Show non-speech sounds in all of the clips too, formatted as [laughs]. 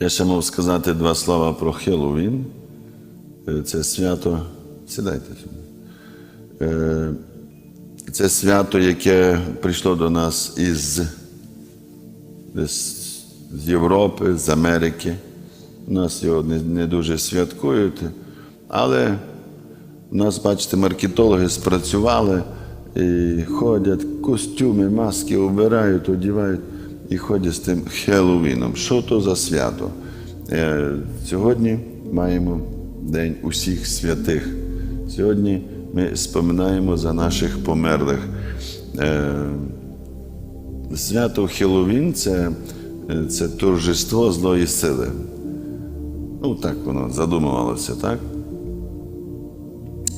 Я ще мав сказати два слова про Хеллоуін. Е, Це свято. Сідайте. Е, Це свято, яке прийшло до нас із з Європи, з Америки. У нас його не, дуже святкують, але у нас, бачите, маркетологи спрацювали і ходять, костюми, маски обирають, одягають і ходять з тим Хеллоуіном. Що то за свято? Е, сьогодні маємо День усіх святих. Сьогодні ми споминаємо за наших померлих. Е, Свято Хеллоуін це, це торжество злої сили. Ну, так воно задумувалося, так?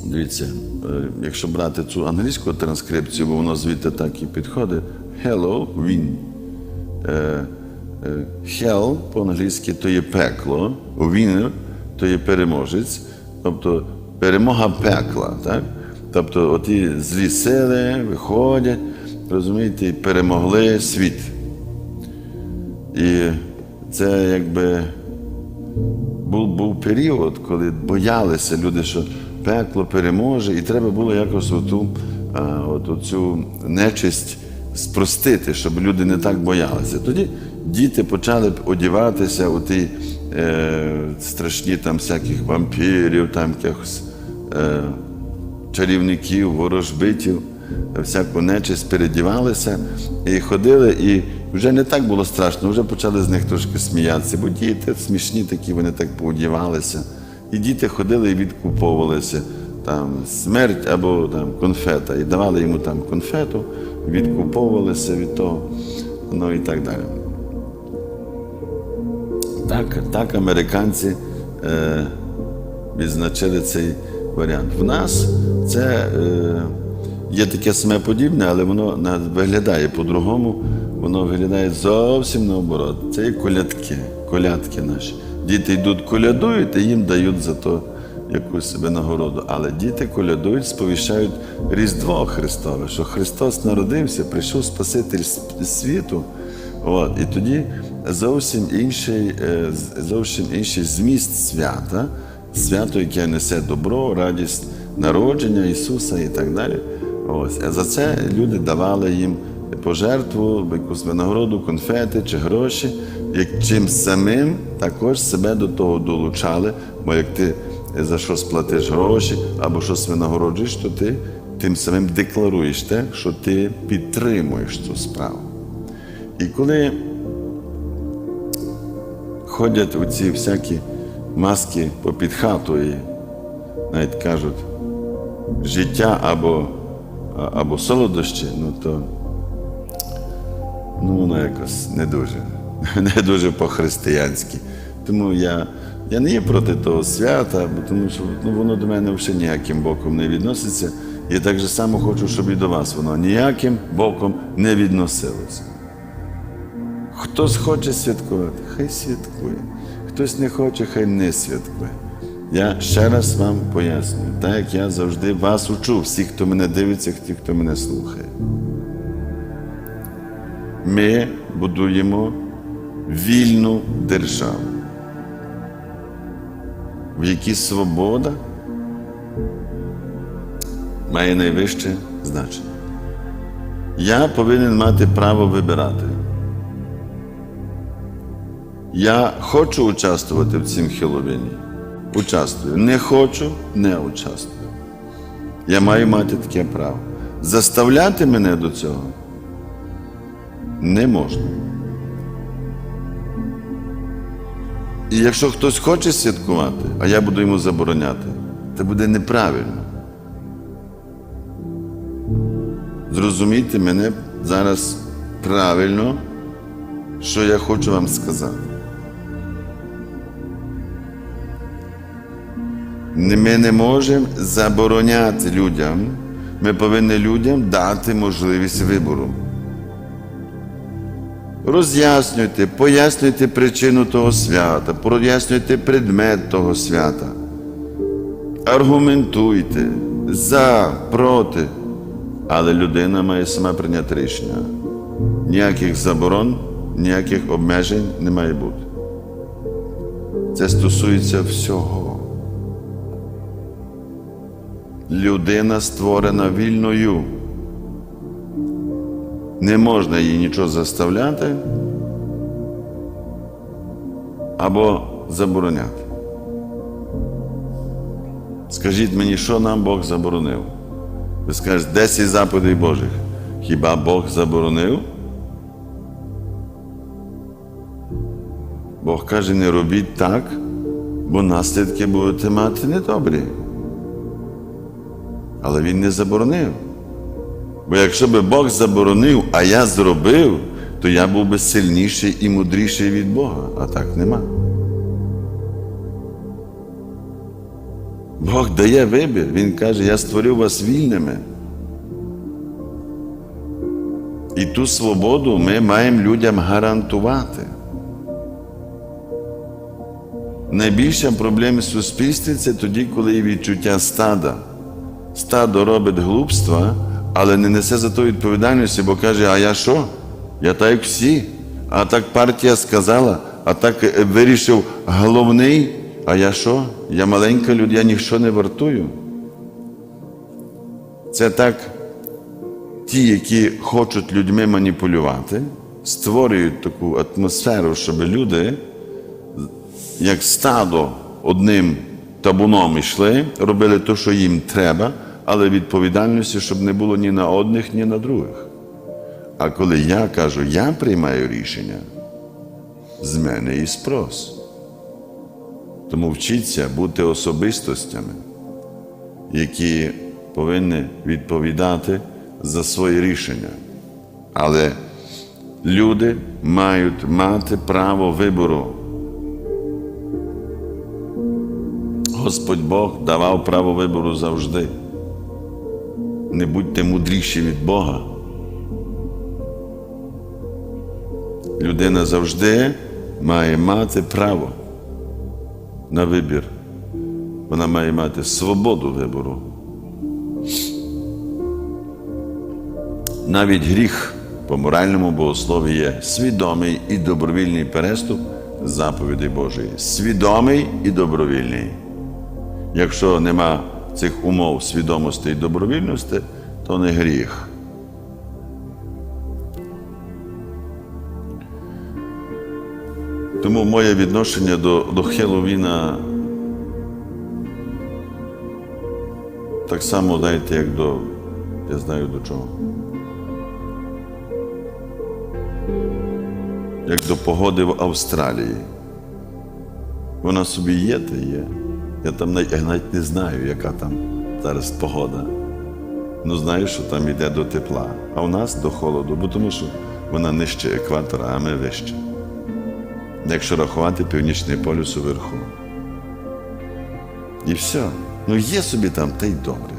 Дивіться, е, якщо брати цю англійську транскрипцію, бо воно звідти так і підходить. Е, е, Hell по-англійськи то є пекло, winner то є переможець, тобто перемога пекла. Так? Тобто оті злі сили виходять, розумієте, і перемогли світ. І це якби був, був період, коли боялися люди, що пекло переможе, і треба було якось оту, а, от, цю нечисть спростити, щоб люди не так боялися. Тоді діти почали б одягатися у ті е, страшні там всяких вампірів, там якихось е, чарівників, ворожбитів, всяку нечисть передівалися і ходили, і вже не так було страшно, вже почали з них трошки сміятися, бо діти смішні такі, вони так поодівалися. І діти ходили і відкуповувалися там смерть або там конфета. І давали йому там конфету, відкуповувалися від того, ну і так далі. Так, так американці е, відзначили цей варіант. В нас це е, є таке саме подібне, але воно виглядає по-другому, воно виглядає зовсім наоборот. Це є колядки, колядки наші. Діти йдуть колядують, і їм дають за то якусь винагороду. Але діти колядують, сповіщають Різдво Христове, що Христос народився, прийшов Спаситель світу. От, і тоді зовсім інший, е, зовсім інший зміст свята, свято, яке несе добро, радість народження Ісуса і так далі. Ось. А за це люди давали їм пожертву, якусь винагороду, конфети чи гроші, як чим самим також себе до того долучали, бо як ти за щось платиш гроші або щось винагороджуєш, то ти тим самим декларуєш те, що ти підтримуєш цю справу. І коли ходять оці всякі маски попід хату і навіть кажуть життя або, або солодощі, ну то ну, воно якось не дуже, [laughs] не дуже по-християнськи. Тому я, я не є проти того свята, тому що ну, воно до мене взагалі ніяким боком не відноситься. Я так же само хочу, щоб і до вас воно ніяким боком не відносилося. Хтось хоче святкувати, хай святкує. Хтось не хоче, хай не святкує. Я ще раз вам пояснюю, так як я завжди вас учу, всіх, хто мене дивиться, ті, хто мене слухає. Ми будуємо вільну державу, в якій свобода має найвище значення. Я повинен мати право вибирати. Я хочу участвувати в цім Хеллоуіні. Участвую. Не хочу, не участвую. Я маю мати таке право. Заставляти мене до цього не можна. І якщо хтось хоче святкувати, а я буду йому забороняти, це буде неправильно. Зрозумійте мене зараз правильно, що я хочу вам сказати. Ми не можемо забороняти людям, ми повинні людям дати можливість вибору. Роз'яснюйте, пояснюйте причину того свята, пояснюйте предмет того свята. Аргументуйте за, проти. Але людина має сама прийняти рішення. Ніяких заборон, ніяких обмежень не має бути. Це стосується всього. Людина створена вільною. Не можна їй нічого заставляти або забороняти. Скажіть мені, що нам Бог заборонив? Ви скажете, 10 заповідей Божих. Хіба Бог заборонив? Бог каже, не робіть так, бо наслідки будете мати недобрі. Але Він не заборонив. Бо якщо би Бог заборонив, а я зробив, то я був би сильніший і мудріший від Бога, а так нема. Бог дає вибір. Він каже, я створив вас вільними. І ту свободу ми маємо людям гарантувати. Найбільша проблема суспільстві це тоді, коли є відчуття стада. Стадо робить глупства, але не несе за то відповідальності, бо каже, а я що? Я так як всі. А так партія сказала, а так е, вирішив головний, а я що? Я маленька людина, я ніщо не вартую. Це так ті, які хочуть людьми маніпулювати, створюють таку атмосферу, щоб люди, як стадо одним табуном йшли, робили те, що їм треба, але відповідальності, щоб не було ні на одних, ні на других. А коли я кажу, я приймаю рішення, з мене і спрос. Тому вчіться бути особистостями, які повинні відповідати за свої рішення. Але люди мають мати право вибору. Господь Бог давав право вибору завжди. Не будьте мудріші від Бога. Людина завжди має мати право на вибір. Вона має мати свободу вибору. Навіть гріх по моральному богослові є свідомий і добровільний переступ заповідей Божої. Свідомий і добровільний. Якщо нема цих умов свідомості і добровільності, то не гріх. Тому моє відношення до, до Хеллоуіна так само, знаєте, як до, я знаю до чого. Як до погоди в Австралії. Вона собі є, та є. Я там навіть, не знаю, яка там зараз погода. Ну, знаю, що там йде до тепла, а у нас до холоду, бо тому що вона нижче екватора, а ми вище. Якщо рахувати північний полюс уверху. І все. Ну є собі там, та й добре.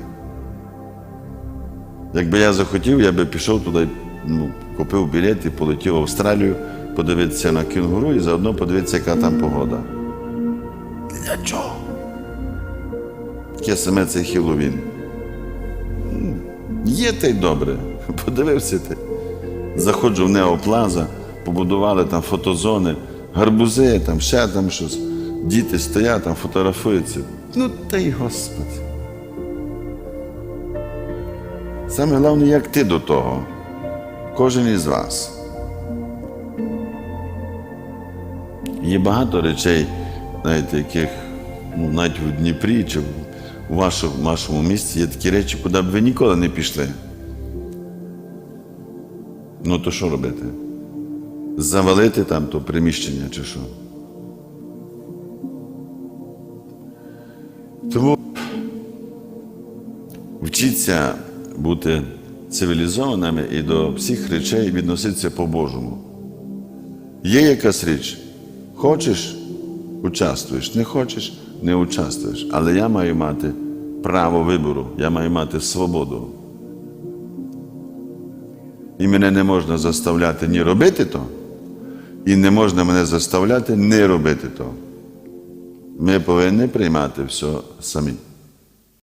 Якби я захотів, я би пішов туди, ну, купив білет і полетів в Австралію, подивитися на кінгуру і заодно подивитися, яка там погода. Для чого? Таке саме цей Хіловін. Є та й добре. [laughs] Подивився ти. Заходжу в Неоплаза, побудували там фотозони, гарбузи, там ще там щось. Діти стоять там, фотографуються. Ну та й Господи. Саме головне, як ти до того. Кожен із вас. Є багато речей, знаєте, яких ну, навіть в Дніпрі чи в вашому, місті є такі речі, куди б ви ніколи не пішли. Ну, то що робити? Завалити там то приміщення чи що? Тому вчіться бути цивілізованими і до всіх речей відноситися по-божому. Є якась річ, хочеш участвуєш, не хочеш, не участвуєш. Але я маю мати право вибору, я маю мати свободу. І мене не можна заставляти ні робити то, і не можна мене заставляти не робити то. Ми повинні приймати все самі.